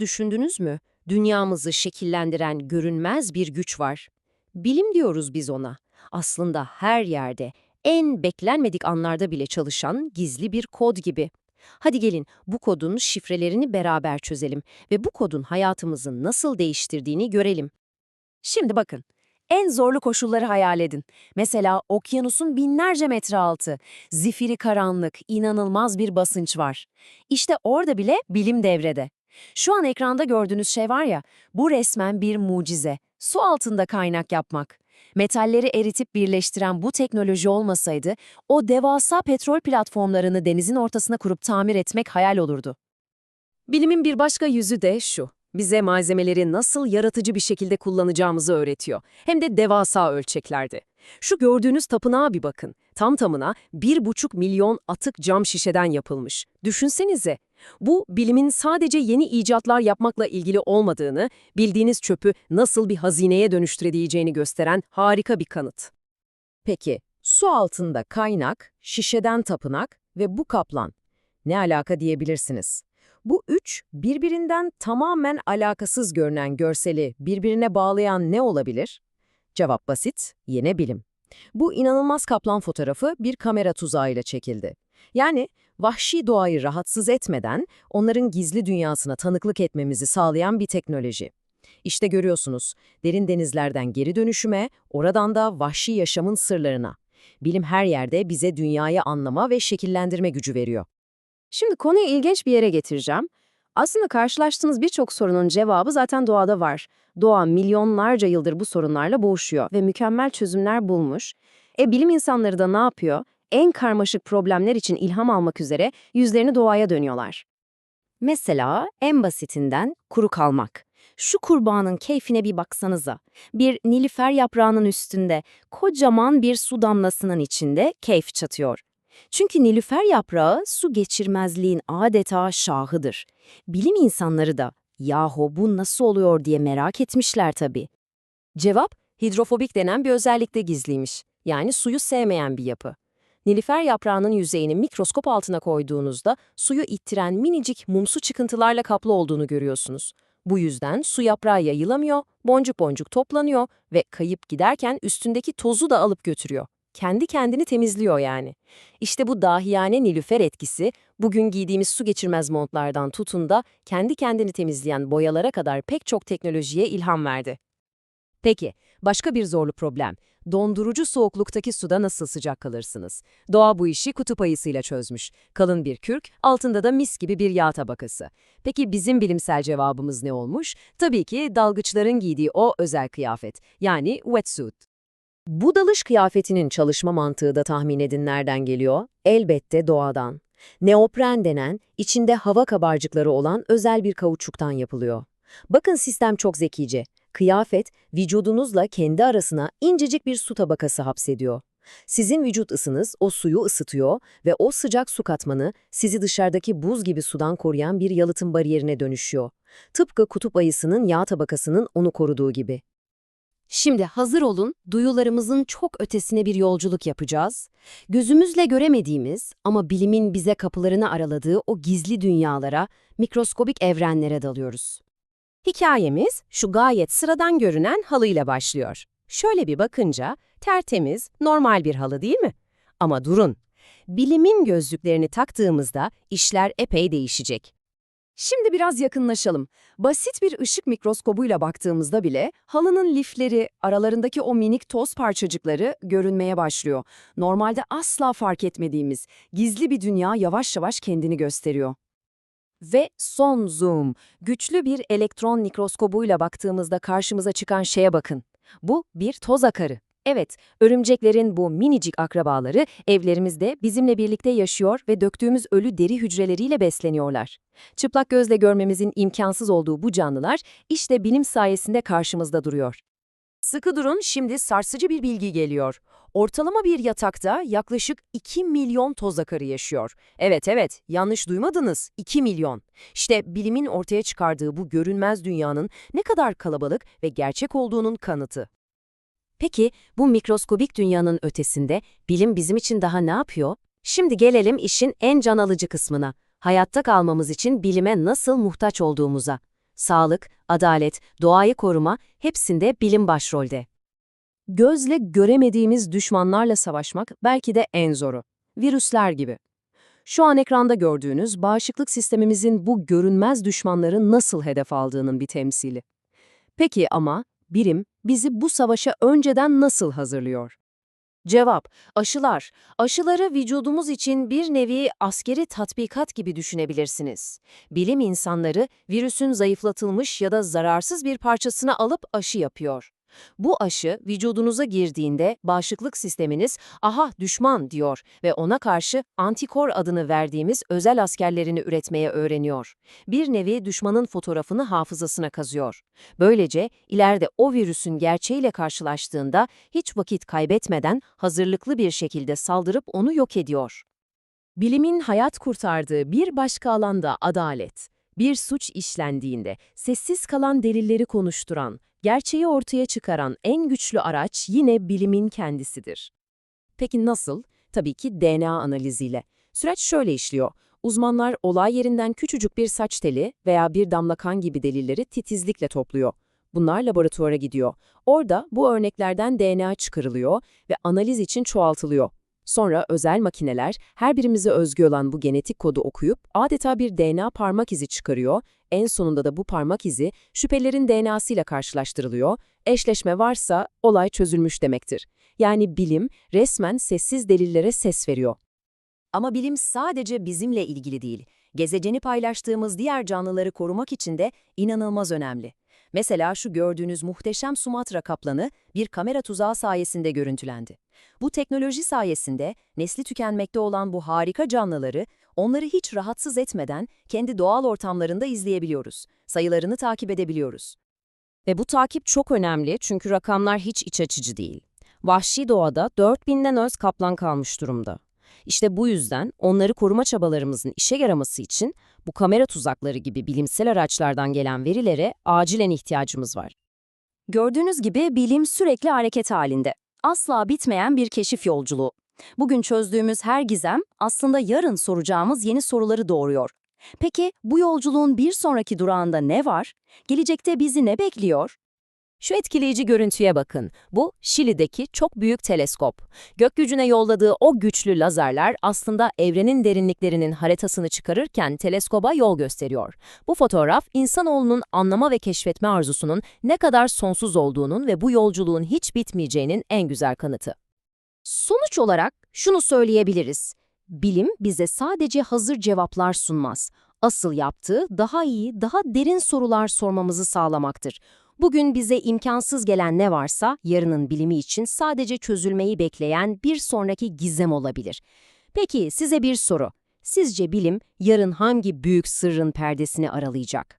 Düşündünüz mü? Dünyamızı şekillendiren görünmez bir güç var. Bilim diyoruz biz ona. Aslında her yerde, en beklenmedik anlarda bile çalışan gizli bir kod gibi. Hadi gelin bu kodun şifrelerini beraber çözelim ve bu kodun hayatımızı nasıl değiştirdiğini görelim. Şimdi bakın. En zorlu koşulları hayal edin. Mesela okyanusun binlerce metre altı, zifiri karanlık, inanılmaz bir basınç var. İşte orada bile bilim devrede. Şu an ekranda gördüğünüz şey var ya, bu resmen bir mucize. Su altında kaynak yapmak. Metalleri eritip birleştiren bu teknoloji olmasaydı, o devasa petrol platformlarını denizin ortasına kurup tamir etmek hayal olurdu. Bilimin bir başka yüzü de şu. Bize malzemeleri nasıl yaratıcı bir şekilde kullanacağımızı öğretiyor. Hem de devasa ölçeklerde. Şu gördüğünüz tapınağa bir bakın. Tam tamına 1,5 milyon atık cam şişeden yapılmış. Düşünsenize. Bu, bilimin sadece yeni icatlar yapmakla ilgili olmadığını, bildiğiniz çöpü nasıl bir hazineye dönüştürebileceğini gösteren harika bir kanıt. Peki, su altında kaynak, şişeden tapınak ve bu kaplan. Ne alaka diyebilirsiniz? Bu üç, birbirinden tamamen alakasız görünen görseli birbirine bağlayan ne olabilir? Cevap basit, yine bilim. Bu inanılmaz kaplan fotoğrafı bir kamera tuzağıyla çekildi. Yani vahşi doğayı rahatsız etmeden onların gizli dünyasına tanıklık etmemizi sağlayan bir teknoloji. İşte görüyorsunuz, derin denizlerden geri dönüşüme, oradan da vahşi yaşamın sırlarına. Bilim her yerde bize dünyayı anlama ve şekillendirme gücü veriyor. Şimdi konuyu ilginç bir yere getireceğim. Aslında karşılaştığınız birçok sorunun cevabı zaten doğada var. Doğa milyonlarca yıldır bu sorunlarla boğuşuyor ve mükemmel çözümler bulmuş. E bilim insanları da ne yapıyor? En karmaşık problemler için ilham almak üzere yüzlerini doğaya dönüyorlar. Mesela en basitinden kuru kalmak. Şu kurbanın keyfine bir baksanıza. Bir nilüfer yaprağının üstünde, kocaman bir su damlasının içinde keyif çatıyor. Çünkü nilüfer yaprağı su geçirmezliğin adeta şahıdır. Bilim insanları da yahu bu nasıl oluyor diye merak etmişler tabii. Cevap, hidrofobik denen bir özellikte gizliymiş. Yani suyu sevmeyen bir yapı. Nilüfer yaprağının yüzeyini mikroskop altına koyduğunuzda suyu ittiren minicik mumsu çıkıntılarla kaplı olduğunu görüyorsunuz. Bu yüzden su yaprağı yayılamıyor, boncuk boncuk toplanıyor ve kayıp giderken üstündeki tozu da alıp götürüyor. Kendi kendini temizliyor yani. İşte bu dahiyane nilüfer etkisi, bugün giydiğimiz su geçirmez montlardan tutun da kendi kendini temizleyen boyalara kadar pek çok teknolojiye ilham verdi. Peki, başka bir zorlu problem. Dondurucu soğukluktaki suda nasıl sıcak kalırsınız? Doğa bu işi kutup ayısıyla çözmüş. Kalın bir kürk, altında da mis gibi bir yağ tabakası. Peki bizim bilimsel cevabımız ne olmuş? Tabii ki dalgıçların giydiği o özel kıyafet, yani wetsuit. Bu dalış kıyafetinin çalışma mantığı da tahmin edin nereden geliyor? Elbette doğadan. Neopren denen, içinde hava kabarcıkları olan özel bir kauçuktan yapılıyor. Bakın sistem çok zekice. Kıyafet, vücudunuzla kendi arasına incecik bir su tabakası hapsediyor. Sizin vücut ısınız o suyu ısıtıyor ve o sıcak su katmanı sizi dışarıdaki buz gibi sudan koruyan bir yalıtım bariyerine dönüşüyor. Tıpkı kutup ayısının yağ tabakasının onu koruduğu gibi. Şimdi hazır olun, duyularımızın çok ötesine bir yolculuk yapacağız. Gözümüzle göremediğimiz ama bilimin bize kapılarını araladığı o gizli dünyalara, mikroskobik evrenlere dalıyoruz. Hikayemiz şu gayet sıradan görünen halıyla başlıyor. Şöyle bir bakınca tertemiz, normal bir halı değil mi? Ama durun. Bilimin gözlüklerini taktığımızda işler epey değişecek. Şimdi biraz yakınlaşalım. Basit bir ışık mikroskobuyla baktığımızda bile halının lifleri, aralarındaki o minik toz parçacıkları görünmeye başlıyor. Normalde asla fark etmediğimiz gizli bir dünya yavaş yavaş kendini gösteriyor. Ve son zoom, güçlü bir elektron mikroskobuyla baktığımızda karşımıza çıkan şeye bakın. Bu bir toz akarı. Evet, örümceklerin bu minicik akrabaları evlerimizde bizimle birlikte yaşıyor ve döktüğümüz ölü deri hücreleriyle besleniyorlar. Çıplak gözle görmemizin imkansız olduğu bu canlılar işte bilim sayesinde karşımızda duruyor. Sıkı durun, şimdi sarsıcı bir bilgi geliyor. Ortalama bir yatakta yaklaşık 2 milyon toz akarı yaşıyor. Evet evet, yanlış duymadınız, 2 milyon. İşte bilimin ortaya çıkardığı bu görünmez dünyanın ne kadar kalabalık ve gerçek olduğunun kanıtı. Peki bu mikroskobik dünyanın ötesinde bilim bizim için daha ne yapıyor? Şimdi gelelim işin en can alıcı kısmına. Hayatta kalmamız için bilime nasıl muhtaç olduğumuza. sağlık, adalet, doğayı koruma hepsinde bilim başrolde. Gözle göremediğimiz düşmanlarla savaşmak belki de en zoru. Virüsler gibi. Şu an ekranda gördüğünüz bağışıklık sistemimizin bu görünmez düşmanları nasıl hedef aldığının bir temsili. Peki ama bilim bizi bu savaşa önceden nasıl hazırlıyor? Cevap, aşılar. Aşıları vücudumuz için bir nevi askeri tatbikat gibi düşünebilirsiniz. Bilim insanları virüsün zayıflatılmış ya da zararsız bir parçasını alıp aşı yapıyor. Bu aşı vücudunuza girdiğinde bağışıklık sisteminiz aha düşman diyor ve ona karşı antikor adını verdiğimiz özel askerlerini üretmeye öğreniyor. Bir nevi düşmanın fotoğrafını hafızasına kazıyor. Böylece ileride o virüsün gerçeğiyle karşılaştığında hiç vakit kaybetmeden hazırlıklı bir şekilde saldırıp onu yok ediyor. Bilimin hayat kurtardığı bir başka alanda adalet. Bir suç işlendiğinde sessiz kalan delilleri konuşturan, gerçeği ortaya çıkaran en güçlü araç yine bilimin kendisidir. Peki nasıl? Tabii ki DNA analiziyle. Süreç şöyle işliyor. Uzmanlar olay yerinden küçücük bir saç teli veya bir damla kan gibi delilleri titizlikle topluyor. Bunlar laboratuvara gidiyor. Orada bu örneklerden DNA çıkarılıyor ve analiz için çoğaltılıyor. Sonra özel makineler her birimize özgü olan bu genetik kodu okuyup adeta bir DNA parmak izi çıkarıyor. En sonunda da bu parmak izi şüphelerin DNA'sıyla karşılaştırılıyor. Eşleşme varsa olay çözülmüş demektir. Yani bilim resmen sessiz delillere ses veriyor. Ama bilim sadece bizimle ilgili değil. Gezegeni paylaştığımız diğer canlıları korumak için de inanılmaz önemli. Mesela şu gördüğünüz muhteşem Sumatra kaplanı bir kamera tuzağı sayesinde görüntülendi. Bu teknoloji sayesinde nesli tükenmekte olan bu harika canlıları, onları hiç rahatsız etmeden kendi doğal ortamlarında izleyebiliyoruz. Sayılarını takip edebiliyoruz. Ve bu takip çok önemli çünkü rakamlar hiç iç açıcı değil. Vahşi doğada 4000'den öz kaplan kalmış durumda. İşte bu yüzden onları koruma çabalarımızın işe yaraması için bu kamera tuzakları gibi bilimsel araçlardan gelen verilere acilen ihtiyacımız var. Gördüğünüz gibi bilim sürekli hareket halinde. Asla bitmeyen bir keşif yolculuğu. Bugün çözdüğümüz her gizem aslında yarın soracağımız yeni soruları doğuruyor. Peki bu yolculuğun bir sonraki durağında ne var? Gelecekte bizi ne bekliyor? Şu etkileyici görüntüye bakın. Bu Şili'deki çok büyük teleskop. Gökyüzüne yolladığı o güçlü lazerler aslında evrenin derinliklerinin haritasını çıkarırken teleskoba yol gösteriyor. Bu fotoğraf insanoğlunun anlama ve keşfetme arzusunun ne kadar sonsuz olduğunun ve bu yolculuğun hiç bitmeyeceğinin en güzel kanıtı. Sonuç olarak şunu söyleyebiliriz. Bilim bize sadece hazır cevaplar sunmaz. Asıl yaptığı daha iyi, daha derin sorular sormamızı sağlamaktır. Bugün bize imkansız gelen ne varsa yarının bilimi için sadece çözülmeyi bekleyen bir sonraki gizem olabilir. Peki size bir soru. Sizce bilim yarın hangi büyük sırrın perdesini aralayacak?